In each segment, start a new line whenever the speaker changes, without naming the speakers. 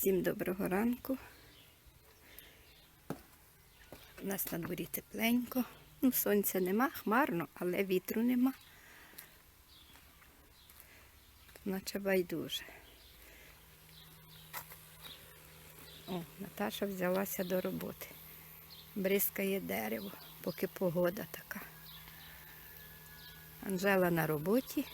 Всім доброго ранку. У нас на дворі тепленько. Ну, сонця нема, хмарно, але вітру нема. Наче байдуже. О, Наташа взялася до роботи. Бризкає дерево, поки погода така. Анжела на роботі.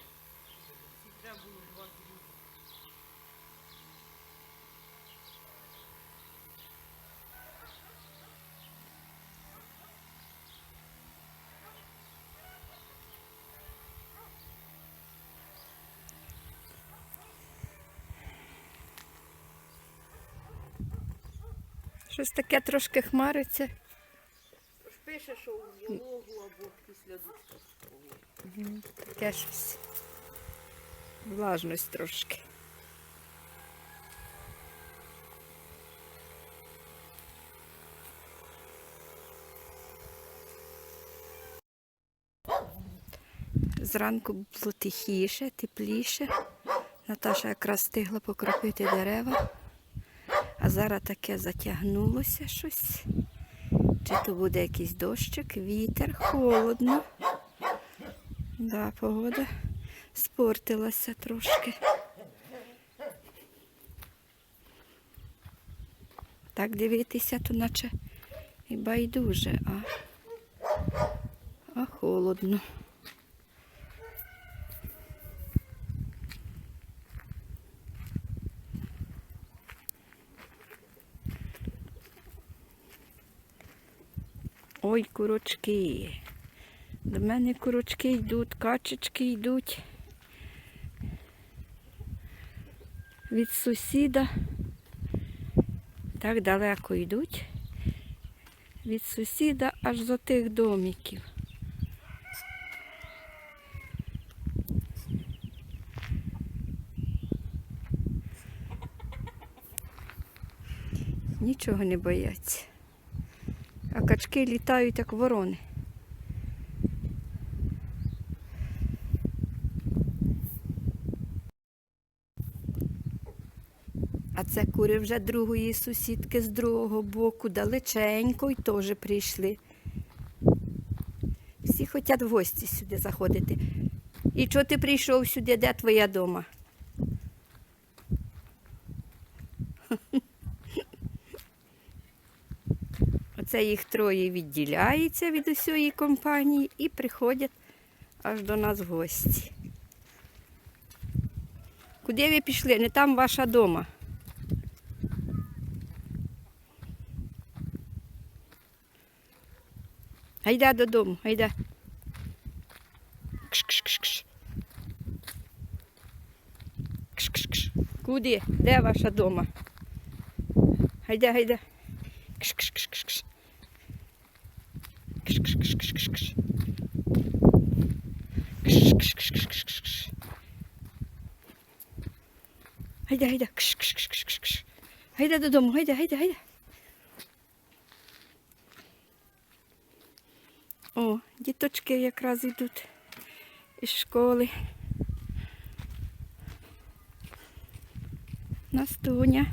Щось таке трошки хмариться.
Пише, що у вологу або після дощу.
Таке щось. Влажність трошки. Зранку було тихіше, тепліше. Наташа якраз встигла покропити дерева, а зараз таке затягнулося щось. Чи то буде якийсь дощик, вітер, холодно. Да, погода спортилася трошки. Так дивитися, то наче і байдуже, а, а холодно. Ой, курочки. До мене курочки йдуть, качечки йдуть. Від сусіда. Так далеко йдуть. Від сусіда аж до тих домиків. Нічого не бояться. А качки літають, як ворони. А це кури вже другої сусідки з другого боку, далеченько й теж прийшли. Всі хочуть в гості сюди заходити. І чого ти прийшов сюди, де твоя дома? Оце їх троє відділяється від усієї компанії і приходять аж до нас в гості. Куди ви пішли? Не там ваша дома. Гайда додому, гайда. Кш-кш-кш-кш. Кш-кш-кш. Куди? Де ваша дома? Гайда, гайда. Кш-кш-кш-кш-кш. Гайда, гайда. Кш-кш-кш-кш-кш. Гайда додому, гайда, гайда, гайда. О, діточки якраз йдуть із школи. Настуня.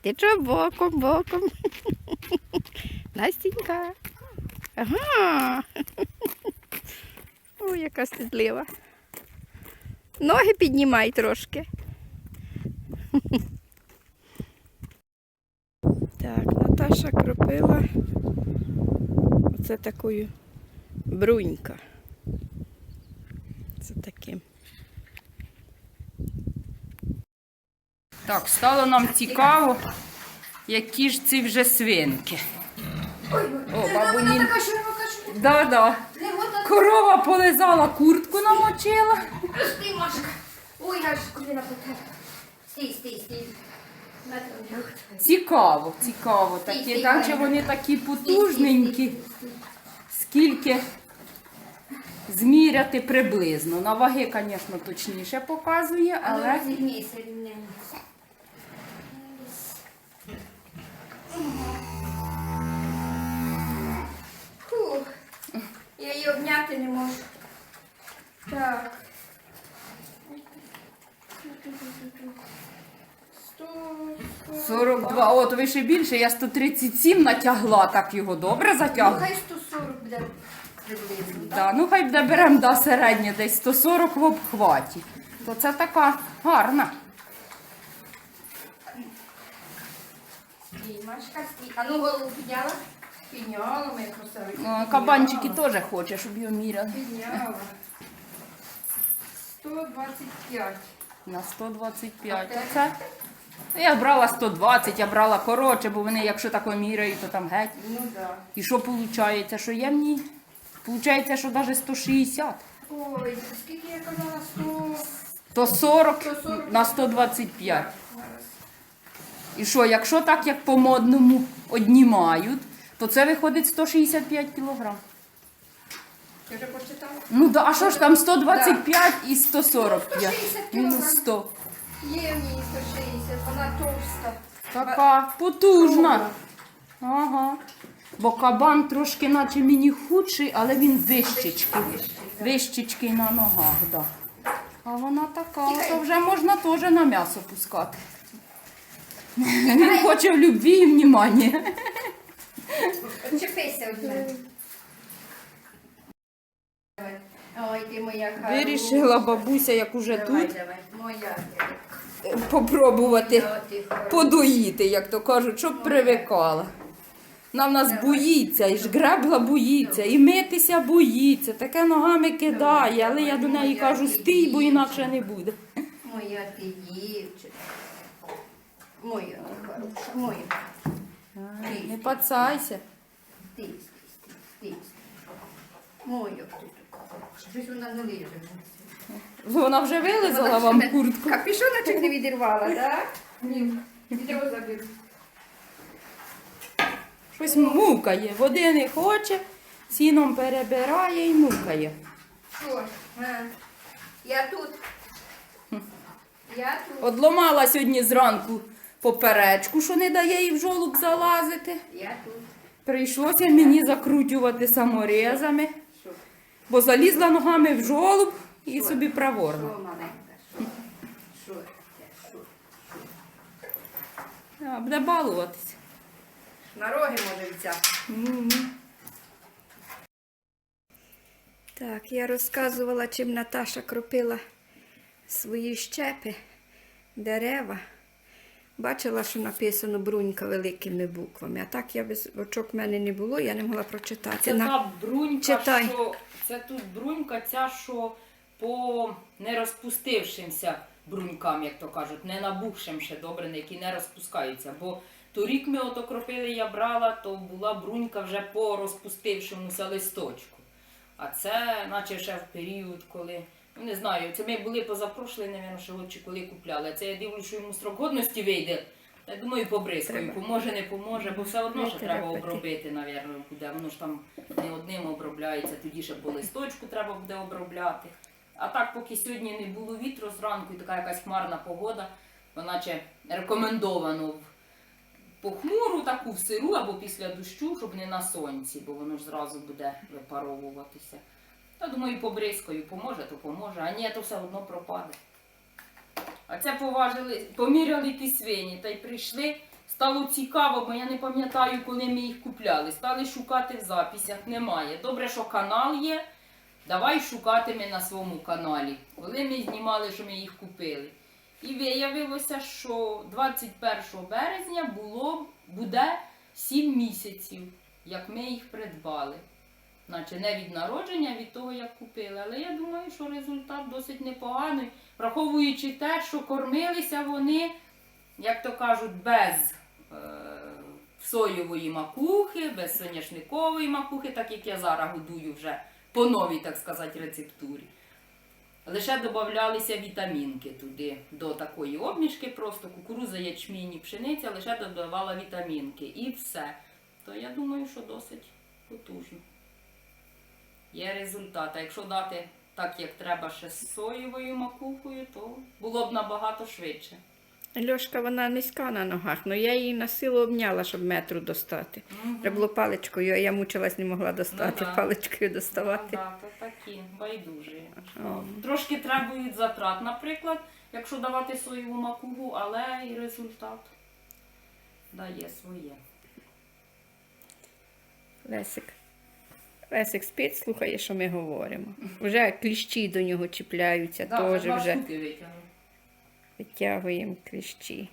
Ти чого боком, боком? Настенька. Ага. Ой, яка стидлива. Ноги піднімай трошки. Так, Наташа кропила оце такою брунька. Це таким.
Так, стало нам цікаво, які ж ці вже свинки. О, бабунін. Да, да. Корова полизала, куртку намочила.
Стій, Машка. Ой, аж коліна потер. Стій, стій, стій.
Цікаво, цікаво. Такі,
Стій,
там
стій,
чи вони такі потужненькі. Скільки зміряти приблизно. На ваги, звісно, точніше показує, але.
Але Я її обняти не можу. Так. 100,
42. О, то ви ще більше, я 137 натягла, так його добре
Ну, хай 140 буде приблизно. так?
Да, ну хай буде беремо да, середнє, десь 140 в обхваті. То це така гарна.
Стій, Машка, стій. А ну голову підняла? Підняла, моя красавиця.
О, Кабанчики теж хоче, щоб його міряли.
Підняла. 125.
На 125.
А?
Оце. Ну, Я брала 120, я брала коротше, бо вони, якщо тако міряють, то там геть.
Ну да.
І що виходить? Що є мені? Получається, що навіть 160.
Ой, скільки я казала? 100.
То 40
140.
на 125.
Зараз.
І що, якщо так, як по модному однімають, то це виходить 165 кілограм.
Ти вже почитала?
Ну да, а що ж там 125 і 145?
160
Мінус
кілограм.
100.
Є в ній 160, вона товста.
Така потужна. Ага. Бо кабан трошки наче мені худший, але він вищечки. Вищечки на ногах, да. А вона така, то вже можна теж на м'ясо пускати. Він хоче в любві і внімання.
Чепися. Давай. Ой, ти моя хороша.
Вирішила бабуся, як уже
Давай,
тут,
давай, моя.
попробувати
О, ти хороша.
подоїти, як то кажуть, щоб привикала. Вона в нас боїться, і ж гребла боїться, і митися боїться, таке ногами кидає, але я до неї кажу, стій, бо інакше не буде.
Моя ти дівчинка. Моя хороша, моя.
Не пацайся.
Ти, ти, ти, ти. Моя ти така. Щось вона ліже.
Вона вже вилизала вам куртку.
Капюшоночок не відірвала, так? Ні. Відео заберу.
Щось мукає, води не хоче, сіном перебирає і мукає.
Що? А, Я тут. Я тут.
Одломала сьогодні зранку поперечку, що не дає їй в жолуб залазити.
Я тут.
Прийшлося мені закрутювати саморезами, бо залізла ногами в жолуб і собі праворно. А, буде балуватися.
На роги може взяти.
Так, я розказувала, чим Наташа кропила свої щепи, дерева. Бачила, що написано брунька великими буквами. А так я без очок в мене не було, я не могла прочитати.
Це
На-
та брунька,
Читай.
що це тут брунька, ця, що по не розпустившимся брунькам, як то кажуть, не набухшим ще добре, які не розпускаються. Бо торік ми ото кропили, я брала, то була брунька вже по розпустившомуся листочку. А це, наче ще в період, коли. Ну, не знаю, це ми були позапрошлий, напевно, ще от чи коли купляли. А Це я дивлюся, що йому строк годності вийде. Я думаю, побризкаю.
Треба.
Поможе, не поможе, бо все одно
Не
що треба
треба
обробити, напевно, буде. Воно ж там не одним обробляється, тоді ще по листочку треба буде обробляти. А так, поки сьогодні не було вітру зранку і така якась хмарна погода, то наче рекомендовано в похмуру, таку в сиру або після дощу, щоб не на сонці, бо воно ж зразу буде випаровуватися. Я думаю, побризкою поможе, то поможе, а ні, то все одно пропаде. А це поважили, поміряли ті свині та й прийшли. Стало цікаво, бо я не пам'ятаю, коли ми їх купляли. Стали шукати в записях, немає. Добре, що канал є. Давай шукати ми на своєму каналі. Коли ми знімали, що ми їх купили. І виявилося, що 21 березня було, буде 7 місяців, як ми їх придбали. Наче не від народження, від того, як купили. Але я думаю, що результат досить непоганий, враховуючи те, що кормилися вони, як то кажуть, без е, соєвої макухи, без соняшникової макухи, так як я зараз годую вже по новій, так сказати, рецептурі. Лише додавалися вітамінки туди до такої обмішки, просто кукуруза, ячмінь і пшениця, лише додавала вітамінки і все. То я думаю, що досить потужно. Є результат. А якщо дати так, як треба ще з соєвою макухою, то було б набагато швидше.
Льошка, вона низька на ногах, але я її на силу обняла, щоб метру достати. Треба було паличкою, а я мучилась, не могла достати,
Ну да.
паличкою
Ну,
доставати.
да, то такі байдужі.
О.
Трошки требують затрат, наприклад, якщо давати соєву макугу, але і результат дає своє.
Лесик. Лесик спить, слухає, що ми говоримо. Вже кліщі до нього чіпляються,
Да,
теж вже витягуємо кліщі.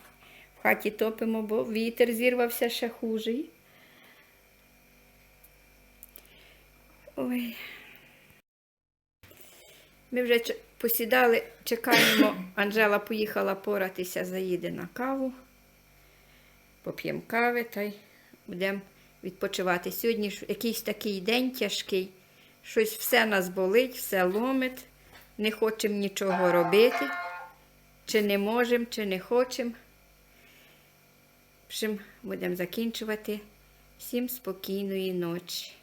В хаті топимо, бо вітер зірвався ще хужий. Ой. Ми вже посідали, чекаємо. Анжела поїхала поратися, заїде на каву. Поп'ємо кави та й будемо відпочивати. Сьогодні якийсь такий день тяжкий. Щось все нас болить, все ломить. Не хочемо нічого робити. Чи не можемо, чи не хочемо. В будемо закінчувати. Всім спокійної ночі.